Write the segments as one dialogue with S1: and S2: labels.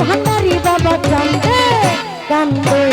S1: ভান্ডারি বাবা কান্দে কান্দে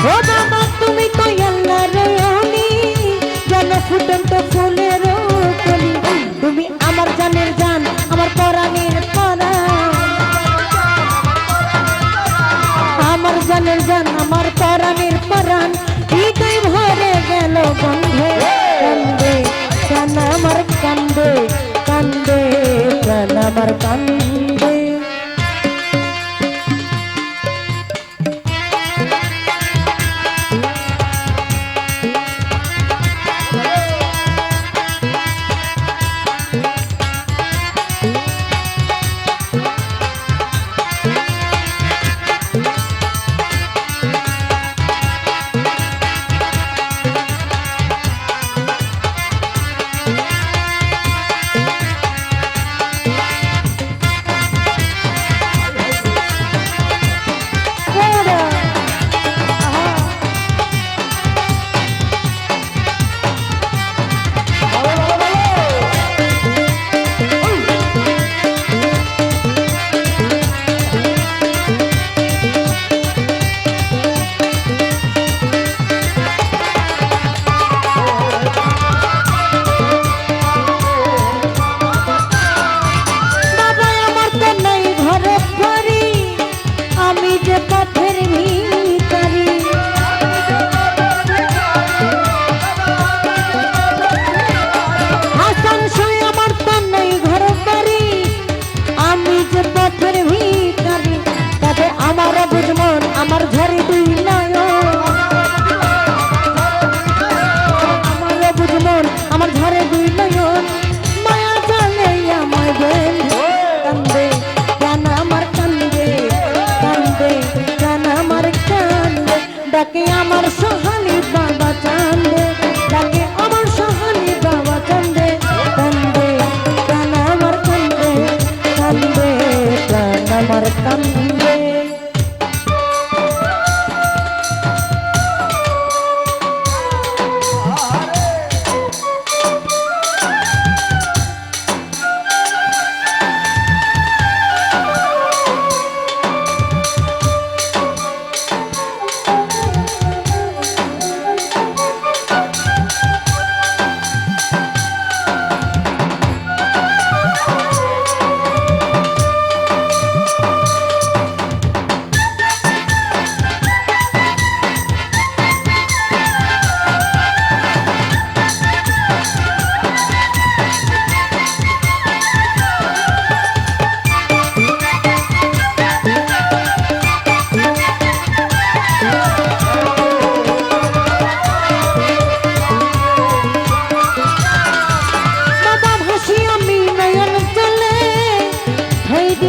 S1: ¡Otra! ডাকে আমার সহালি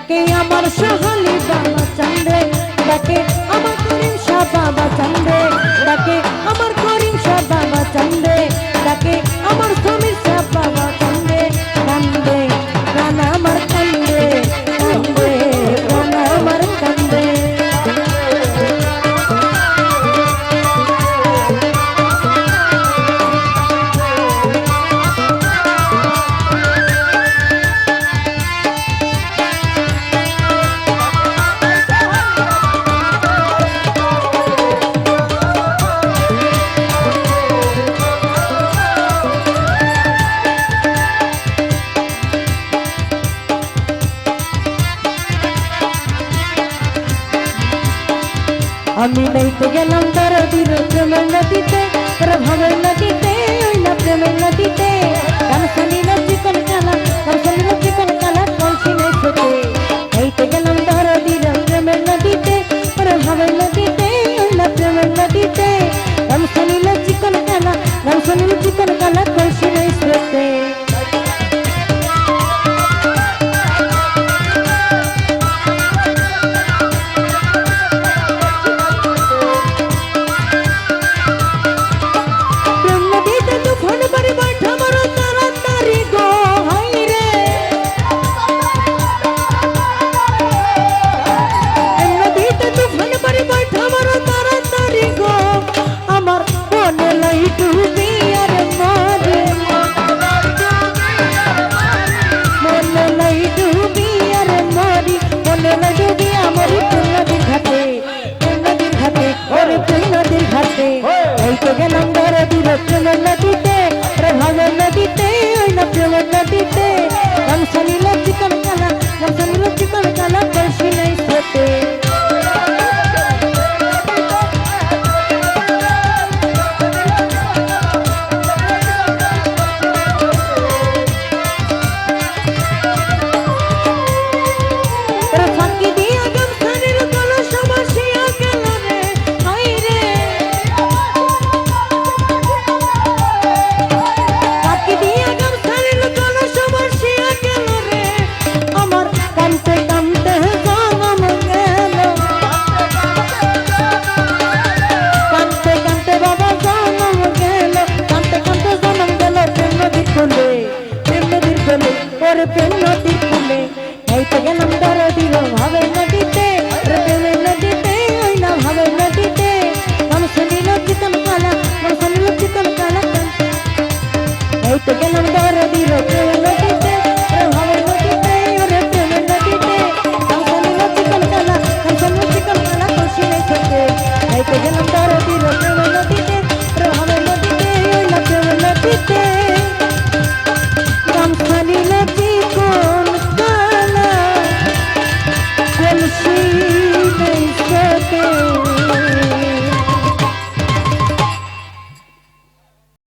S1: ডাকে আমার সোহালি বাবা চান্দে ডাকে আমার করিম শাহ বাবা চান্দে ডাকে আমার গেলাম তার বীর প্রেমের নদীতে প্রভাবের ভাবের নদীতে ওই না প্রেমের নদীতে গান শুনি না